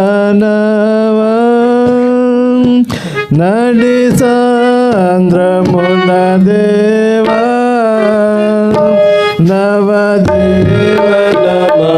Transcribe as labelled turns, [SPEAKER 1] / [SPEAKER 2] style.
[SPEAKER 1] నడిపించునానవా నడి సాంద్రమున దేవా. నవదేవన నా